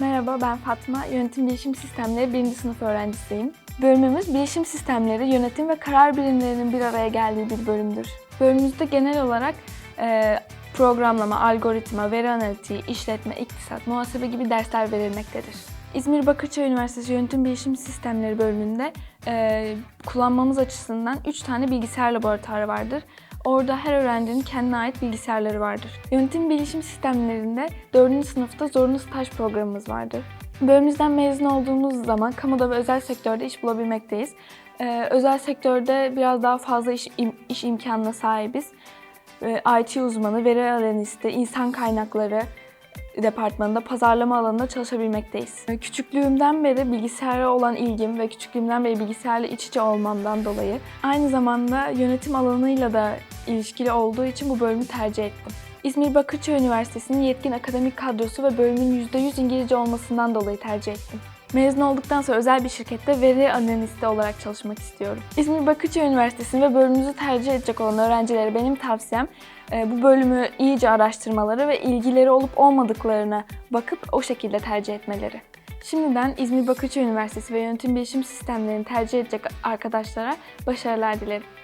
Merhaba ben Fatma, Yönetim Bilişim Sistemleri 1. sınıf öğrencisiyim. Bölümümüz bilişim sistemleri, yönetim ve karar bilimlerinin bir araya geldiği bir bölümdür. Bölümümüzde genel olarak e, programlama, algoritma, veri analitiği, işletme, iktisat, muhasebe gibi dersler verilmektedir. İzmir Bakırçay Üniversitesi Yönetim Bilişim Sistemleri bölümünde e, kullanmamız açısından 3 tane bilgisayar laboratuvarı vardır. Orada her öğrencinin kendine ait bilgisayarları vardır. Yönetim bilişim sistemlerinde 4. sınıfta zorunlu staj programımız vardır. Bölümümüzden mezun olduğumuz zaman kamuda ve özel sektörde iş bulabilmekteyiz. Ee, özel sektörde biraz daha fazla iş, im- iş imkanına sahibiz. Ee, IT uzmanı, veri analisti, insan kaynakları departmanında pazarlama alanında çalışabilmekteyiz. Ee, Küçüklüğümden beri bilgisayara olan ilgim ve küçüklüğümden beri bilgisayarla iç içe olmamdan dolayı aynı zamanda yönetim alanıyla da ilişkili olduğu için bu bölümü tercih ettim. İzmir Bakırçay Üniversitesi'nin yetkin akademik kadrosu ve bölümün %100 İngilizce olmasından dolayı tercih ettim. Mezun olduktan sonra özel bir şirkette veri analisti olarak çalışmak istiyorum. İzmir Bakırçay Üniversitesi'ni ve bölümümüzü tercih edecek olan öğrencilere benim tavsiyem e, bu bölümü iyice araştırmaları ve ilgileri olup olmadıklarına bakıp o şekilde tercih etmeleri. Şimdiden İzmir Bakırçay Üniversitesi ve Yönetim Bilişim Sistemlerini tercih edecek arkadaşlara başarılar dilerim.